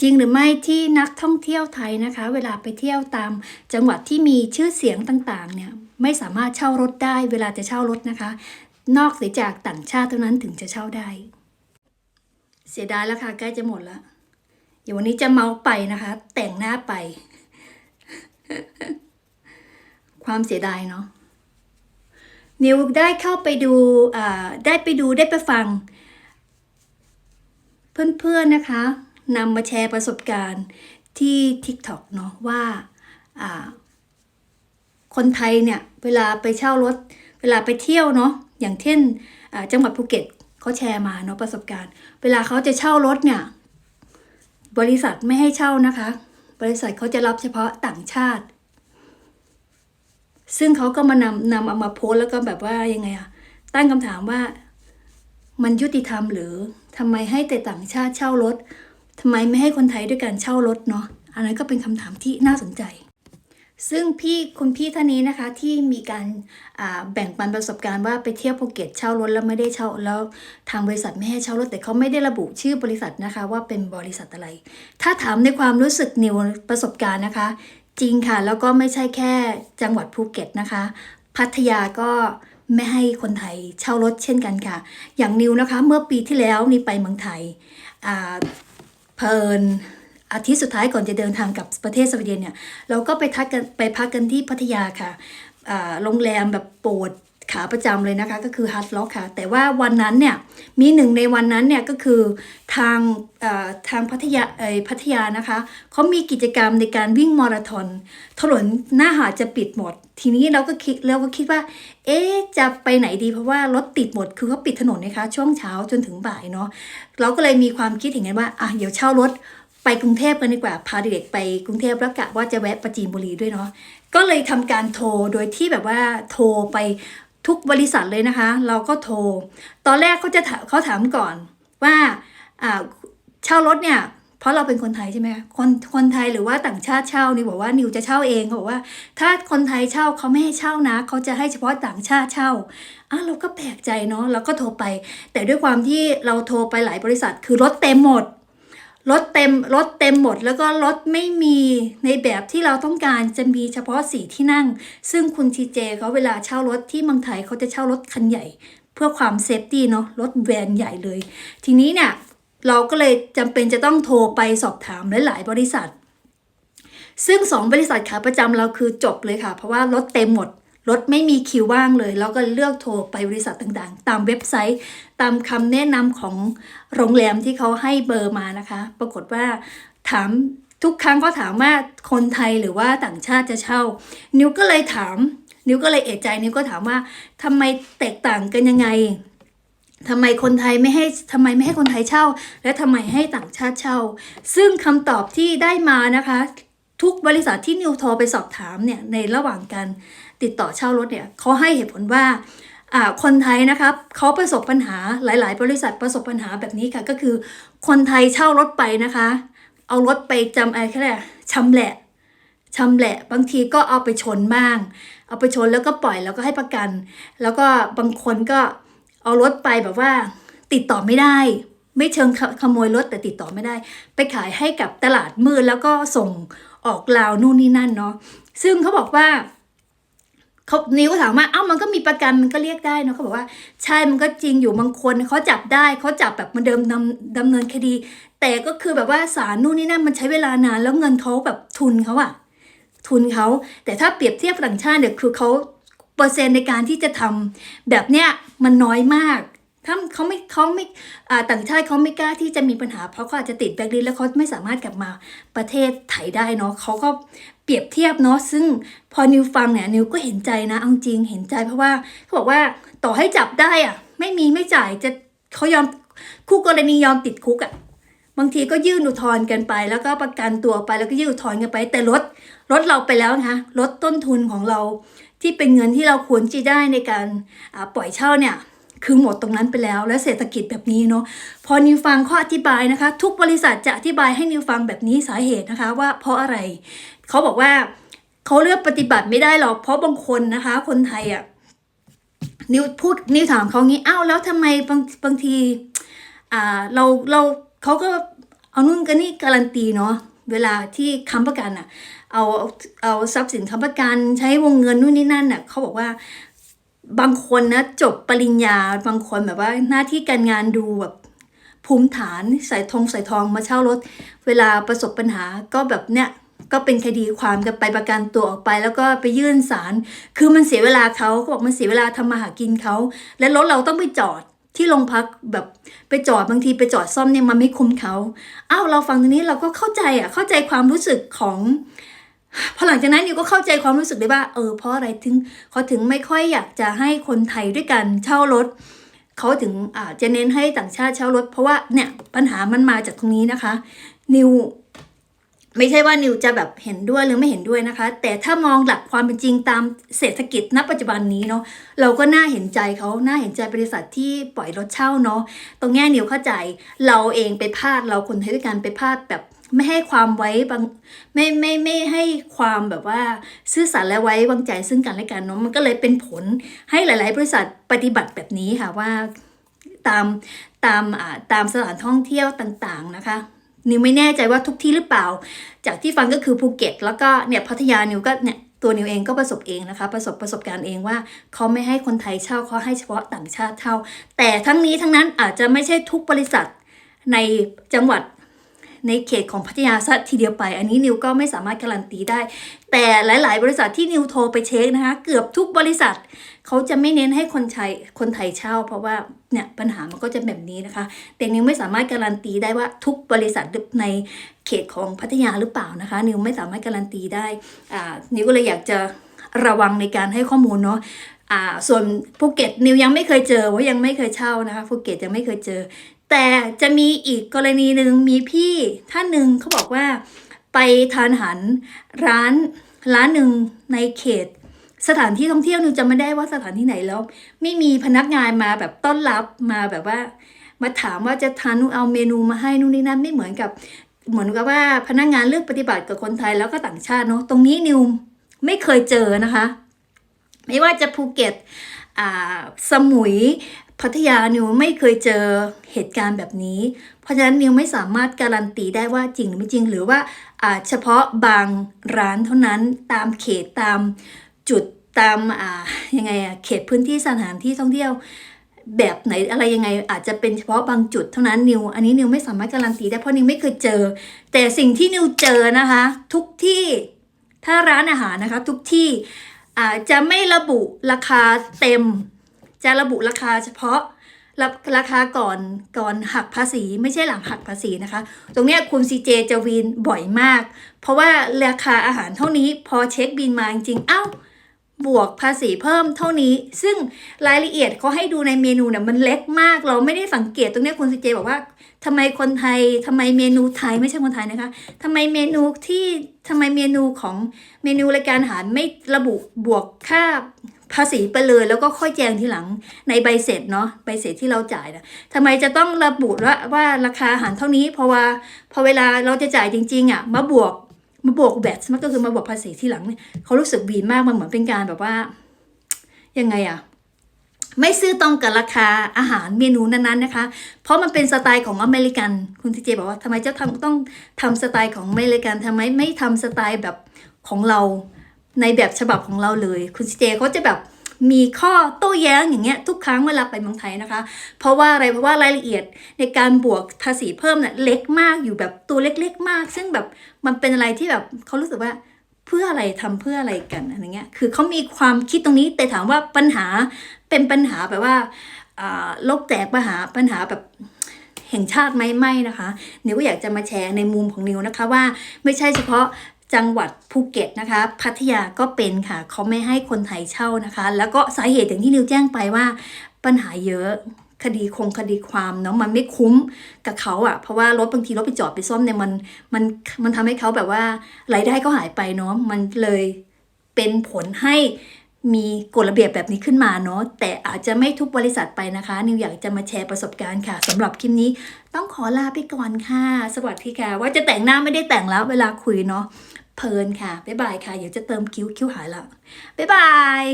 จริงหรือไม่ที่นักท่องเที่ยวไทยนะคะ เวลาไปเที่ยวตามจังหวัดที่มีชื่อเสียงต่างๆเนี่ยไม่สามารถเช่ารถได้เวลาจะเช่ารถนะคะ นอกเสียจากต่างชาติเท่านั้นถึงจะเช่าได้ เสียดายแล้วค่ะใกล้จะหมดแล้วเดี๋ยววันนี้จะเมาไปนะคะ แต่งหน้าไป ความเสียดายเนาะนิวได้เข้าไปดูอ่าได้ไปดูได้ไปฟัง เพื่อนๆนะคะ นำมาแชร์ประสบการณ์ที่ TikTok เนาะว่าคนไทยเนี่ย เวลาไปเช่ารถ เวลาไปเที่ยวเนาะอย่างเช่นจังหวัดภูเก็ตเขาแชร์มาเนาะประสบการณ์ เวลาเขาจะเช่ารถเนี่ย บริษัทไม่ให้เช่านะคะ บริษัทเขาจะรับเฉพาะต่างชาติ ซึ่งเขาก็มานำนำเอามาโพสแล้วก็แบบว่ายังไงอะตั้งคำถามว่ามันยุติธรรมหรือทำไมให้แต่ต่างชาติเช่ารถ ทำไมไม่ให้คนไทยด้วยกันเช่ารถเนาะอันนั้นก็เป็นคำถามที่น่าสนใจ ซึ่งพี่คุณพี่ท่านนี้นะคะที่มีการาแบ่งปันประสบการณ์ว่าไปเที่ยวภูเก็ตเช่ารถแล้วไม่ได้เช่าแล้วทางบริษัทไม่ให้เช่ารถแต่เขาไม่ได้ระบุชื่อบริษัทนะคะ ว่าเป็นบริษัทอะไร ถ้าถามในความรู้สึกนิวประสบการณ์นะคะ จริงค่ะแล้วก็ไม่ใช่แค่จังหวัดภูเก็ตนะคะ พัทยาก็ไม่ให้คนไทยเช่ารถเช่นกันค่ะ อย่างนิวนะคะ เมื่อปีที่แล้วนี่ไปเมืองไทยอ่า เพลินอาทิตย์สุดท้ายก่อนจะเดินทางกลับประเทศสวีเดนเนี่ยเราก็ไปทักกันไปพักกันที่พัทยาค่ะอ่าโรงแรมแบบโปรด ขาประจำเลยนะคะก็คือฮาร์ดล็อกค่ะ แต่ว่าวันนั้นเนี่ยมีหนึ่งในวันนั้นเนี่ยก็คือทางอ่อทางพัทยาเอพัทยานะคะเขามีกิจกรรมในการวิ่งมาราธอนถนนหน้าหาดจะปิดหมด ทีนี้เราก็คิดเราก็คิดว่า เอ๊จะไปไหนดีเพราะว่ารถติดหมดคือเขาปิดถนนนะคะ ช่วงเช้าจนถึงบ่ายเนาะเราก็เลยมีความคิดอย่างนั้นว่าอะเดี๋ยวเช่ารถไปกรุงเทพกันดีกว่าพาเด็กๆไปกรุงเทพแล้วกะว่าจะแวะประจีนบุรีด้วยเนาะก็เลยทำการโทรโดยที่แบบว่าโทรไป ทุกบริษัทเลยนะคะ เราก็โทร ตอนแรกเขาจะเขาถามก่อนว่าเช่ารถเนี่ยเพราะเราเป็นคนไทยใช่ไหมคะคนคนไทยหรือว่าต่างชาติเช่านี่บอกว่านิวจะเช่าเองเขาบอกว่า ถ้าคนไทยเช่าเขาไม่ให้เช่านะเขาจะให้เฉพาะต่างชาติเช่าอะเราก็แปลกใจเนาะเราก็โทรไป แต่ด้วยความที่เราโทรไปหลายบริษัทคือรถเต็มหมด รถเต็มรถเต็มหมดแล้วก็รถไม่มีในแบบที่เราต้องการจะมีเฉพาะสีที่นั่ง ซึ่งคุณทีเจเขาเวลาเช่ารถที่เมืองไทยเขาจะเช่ารถคันใหญ่ เพื่อความเซฟตี้เนาะรถแวนใหญ่เลย ทีนี้เนี่ยเราก็เลยจำเป็นจะต้องโทรไปสอบถามหลาย ๆ บริษัท ซึ่งสองบริษัทขาประจำเราคือจบเลยค่ะ เพราะว่ารถเต็มหมด รถไม่มีคิวว่างเลยเราก็เลือกโทรไปบริษัทต่างๆ ตามเว็บไซต์ ตามคำแนะนำของโรงแรมที่เขาให้เบอร์มานะคะ ปรากฏว่าถามทุกครั้งเขาถามว่าคนไทยหรือว่าต่างชาติจะเช่า นิวก็เลยถาม นิวก็เลยเอะใจ นิวก็ถามว่าทำไมแตกต่างกันยังไงทำไมคนไทยไม่ให้ทำไมไม่ให้คนไทยเช่า และทำไมให้ต่างชาติเช่า ซึ่งคำตอบที่ได้มานะคะ ทุกบริษัทที่นิวโทรไปสอบถามเนี่ยในระหว่างการ ติดต่อเช่ารถเนี่ยเขาให้เหตุผลว่าคนไทยนะครับเขาประสบปัญหาหลาย ๆ บริษัทประสบปัญหาแบบนี้ค่ะ ก็คือคนไทยเช่ารถไปนะคะ เอารถไปจำอะไรแค่ไหนชำแหละชำแหละ บางทีก็เอาไปชนบ้าง เอาไปชนแล้วก็ปล่อยแล้วก็ให้ประกัน แล้วก็บางคนก็เอารถไปแบบว่าติดต่อไม่ได้ ไม่เชิงขขโมยรถแต่ติดต่อไม่ได้ ไปขายให้กับตลาดมืดแล้วก็ส่งออกลาวนู่นนี่นั่นเนาะซึ่งเขาบอกว่า เขานิ้วถามว่าเอ้ามันก็มีประกันมันก็เรียกได้นะเขาบอกว่าใช่มันก็จริงอยู่บางคนเขาจับได้เขาจับแบบมันเดิมดำดำเนินคดี แต่ก็คือแบบว่าศาลนู่นนี่นั่นมันใช้เวลานานแล้วเงินเขาแบบทุนเขาอะทุนเขาแต่ถ้าเปรียบเทียบต่างชาติเนี่ยคือเขาเปอร์เซ็นต์ในการที่จะทำแบบเนี้ยมันน้อยมาก ถ้าเขาไม่เขาไม่ต่างชาติเขาไม่กล้าที่จะมีปัญหา เพราะเขาอาจจะติดแบล็คลิสต์แล้วเขาไม่สามารถกลับมาประเทศไทยได้เนาะเขาก็เปรียบเทียบเนาะซึ่งพอนิวฟังเนี่ยนิวก็เห็นใจนะเอาจริงเห็นใจเพราะว่าเขาบอกว่าต่อให้จับได้อะไม่มีไม่จ่ายจะเขายอมคู่กรณียอมติดคุกอะบางทีก็ยื่นอุทธรณ์กันไป แล้วก็ประกันตัวไปแล้วก็ยื่นอุทธรณ์กันไป แต่ลดลดเราไปแล้วนะคะลดต้นทุนของเราที่เป็นเงินที่เราควรจะได้ในการปล่อยเช่าเนี่ย คือหมดตรงนั้นไปแล้ว และเศรษฐกิจแบบนี้เนาะพอนิวฟังข้ออธิบายนะคะ ทุกบริษัทจะอธิบายให้นิวฟังแบบนี้สาเหตุนะคะว่าเพราะอะไร เขาบอกว่าเขาเลือกปฏิบัติไม่ได้หรอกเพราะบางคนนะคะ คนไทยอะ่ะนิวพูดนิวถามเขางี้อ้าวแล้วทำไมบางบางทีอ่าเราเราเขาก็เอานู่นก็นี่การันตีเนาะเวลาที่ค้ำประกันอะเอาเอาเอาทรัพย์สินค้ำประกันใช้วงเงินนู่นนี่นั่นน่ะเขาบอกว่า บางคนนะจบปริญญาบางคนแบบว่าหน้าที่การงานดูแบบภูมิฐานใส่ทองใส่ทองมาเช่ารถ เวลาประสบปัญหาก็แบบเนี้ยก็เป็นคดีความกันไปประกันตัวออกไป แล้วก็ไปยื่นศาลคือมันเสียเวลาเขาเขาบอกมันเสียเวลาทำมาหากินเขาและรถเราต้องไปจอดที่โรงพักแบบไปจอดบางทีไปจอดซ่อมเนี่ยมันไม่คุ้มเขาอ้าวเราฟังตรงนี้เราก็เข้าใจอะเข้าใจความรู้สึกของ พอหลังจากนั้นนิวก็เข้าใจความรู้สึกได้ว่า เออเพราะอะไรถึงเขาถึงไม่ค่อยอยากจะให้คนไทยด้วยกันเช่ารถเขาถึงอาจจะเน้นให้ต่างชาติเช่ารถ เพราะว่าเนี่ยปัญหามันมาจากตรงนี้นะคะ นิวไม่ใช่ว่านิวจะแบบเห็นด้วยหรือไม่เห็นด้วยนะคะ แต่ถ้ามองหลักความเป็นจริงตามเศรษฐกิจณปัจจุบันนี้เนาะเราก็น่าเห็นใจเขาน่าเห็นใจบริษัทที่ปล่อยรถเช่าเนาะตรงแง่นิวเข้าใจเราเองไปพลาดเราคนไทยด้วยกันไปพลาดแบบ ไม่ให้ความไว้บางไม่ไม่ไม่ให้ความแบบว่าซื่อสัตย์และไว้วางใจซึ่งกันและกันเนาะมันก็เลยเป็นผลให้หลาย ๆ บริษัทปฏิบัติแบบนี้ค่ะว่าตามตามอ่าตามสถานท่องเที่ยวต่างๆนะคะนิวไม่แน่ใจว่าทุกที่หรือเปล่า จากที่ฟังก็คือภูเก็ต แล้วก็เนี่ยพัทยานิวก็เนี่ยตัวนิวเองก็ประสบเองนะคะ ประสบประสบการณ์เองว่าเขาไม่ให้คนไทยเช่าเขาให้เฉพาะต่างชาติเช่าแต่ทั้งนี้ทั้งนั้นอาจจะไม่ใช่ทุกบริษัทในจังหวัด ในเขตของพัทยาซะทีเดียวไป อันนี้นิวก็ไม่สามารถการันตีได้ แต่หลาย ๆ บริษัทที่นิวโทรไปเช็คนะคะ เกือบทุกบริษัท เขาจะไม่เน้นให้คนไทยคนไทยเช่า เพราะว่าเนี่ยปัญหามันก็จะแบบนี้นะคะ แต่นิวไม่สามารถการันตีได้ว่าทุกบริษัทในเขตของพัทยาหรือเปล่านะคะ นิวไม่สามารถการันตีได้อ่านิวก็เลยอยากจะระวังในการให้ข้อมูลเนาะอ่าส่วนภูเก็ตนิวยังไม่เคยเจอว่ายังไม่เคยเช่านะคะภูเก็ตยังไม่เคยเจอ แต่จะมีอีกกรณีหนึ่งมีพี่ท่านหนึ่งเขาบอกว่าไปทานอาหารร้านร้านหนึ่งในเขต สถานที่ท่องเที่ยวนิวจำไม่ได้ว่าสถานที่ไหนแล้ว ไม่มีพนักงานมาแบบต้อนรับมาแบบว่า มาถามว่าจะทานนู่นเอาเมนูมาให้นู่นนี่นั่นไม่เหมือนกับ เหมือนกับว่าพนักงานเลือกปฏิบัติกับคนไทยแล้วก็ต่างชาติเนาะตรงนี้นิวไม่เคยเจอนะคะ ไม่ว่าจะภูเก็ตอ่าสมุย พัทยานิวไม่เคยเจอเหตุการณ์แบบนี้ เพราะฉะนั้นนิวไม่สามารถการันตีได้ว่าจริงหรือไม่จริง หรือว่าอ่าเฉพาะบางร้านเท่านั้นตามเขตตามจุดตามอ่ายังไงอะเขตพื้นที่สถานที่ท่องเที่ยว แบบไหนอะไรยังไงอาจจะเป็นเฉพาะบางจุดเท่านั้นนิว อันนี้นิวไม่สามารถการันตีได้เพราะนิวไม่เคยเจอ แต่สิ่งที่นิวเจอนะคะ ทุกที่ถ้าร้านอาหารนะคะ ทุกที่อาจจะไม่ระบุราคาเต็ม จะระบุราคาเฉพาะราราคาก่อนก่อนหักภาษีไม่ใช่หลังหักภาษีนะคะ ตรงนี้คุณซีเจจะวีนบ่อยมาก เพราะว่าราคาอาหารเท่านี้พอเช็คบินมาจริงๆเอ้า บวกภาษีเพิ่มเท่านี้ ซึ่งรายละเอียดเขาให้ดูในเมนูเนี่ยมันเล็กมาก เราไม่ได้สังเกตตรงนี้คุณซีเจบอกว่าทำไมคนไทยทำไมเมนูไทยไม่ใช่คนไทยนะคะทำไมเมนูที่ทำไมเมนูของเมนูรายการอาหารไม่ระบุบวกค่าภาษีไปเลยแล้วก็ค่อยแจ้งทีหลังในใบเสร็จเนาะใบเสร็จที่เราจ่ายนะทำไมจะต้องระบุว่าว่าราคาอาหารเท่านี้เพราะว่าพอเวลาเราจะจ่ายจริงๆอะมาบวก มาบวกแบตมันก็คือมาบวกภาษีที่หลังเนี่ยเขารู้สึกวีนมากมันเหมือนเป็นการแบบว่า ยังไงอะไม่ซื้อตรงกับราคาอาหารเมนูนั้นๆนะคะ เพราะมันเป็นสไตล์ของอเมริกัน คุณทีเจบอกว่าทำไมเจ้าทำต้องทำสไตล์ของอเมริกันทำไมไม่ทำสไตล์แบบของเราในแบบฉบับของเราเลย คุณทีเจเขาจะแบบ มีข้อโต้แย้งอย่างเงี้ยทุกครั้งเวลาไปเมืองไทยนะคะ เพราะว่าอะไรเพราะว่ารายละเอียดในการบวกภาษีเพิ่มเนี่ยเล็กมากอยู่แบบตัวเล็กๆมาก ซึ่งแบบมันเป็นอะไรที่แบบเขารู้สึกว่าเพื่ออะไรทำเพื่ออะไรกันอะไรเงี้ยคือเขามีความคิดตรงนี้แต่ถามว่าปัญหาเป็นปัญหาแบบว่าอ่าโลกแตกปัญหาปัญหาแบบแห่งชาติไหมไม่นะคะนิวก็อยากจะมาแชร์ในมุมของนิวนะคะว่าไม่ใช่เฉพาะ จังหวัดภูเก็ตนะคะ พัทยาก็เป็นค่ะเขาไม่ให้คนไทยเช่านะคะ แล้วก็สาเหตุอย่างที่นิวแจ้งไปว่าปัญหาเยอะคดีคงคดีความเนาะมันไม่คุ้มกับเขาอะ่ะเพราะว่ารถบางทีรถไปจอดไปซ่อมเนี่ยมันมันมันทำให้เขาแบบว่ารายได้ก็หายไปเนาะมันเลยเป็นผลให้มีกฎระเบียบแบบนี้ขึ้นมาเนาะแต่อาจจะไม่ทุกบริษัทไปนะคะ นิวอยากจะมาแชร์ประสบการณ์ค่ะสำหรับคลิปนี้ต้องขอลาไปก่อนค่ะ สวัสดีค่ะ ว่าจะแต่งหน้าไม่ได้แต่งแล้วเวลาคุยเนาะ เพลินค่ะ บ๊ายบายค่ะ เดี๋ยวจะเติมคิ้วคิ้วหายละ บ๊ายบาย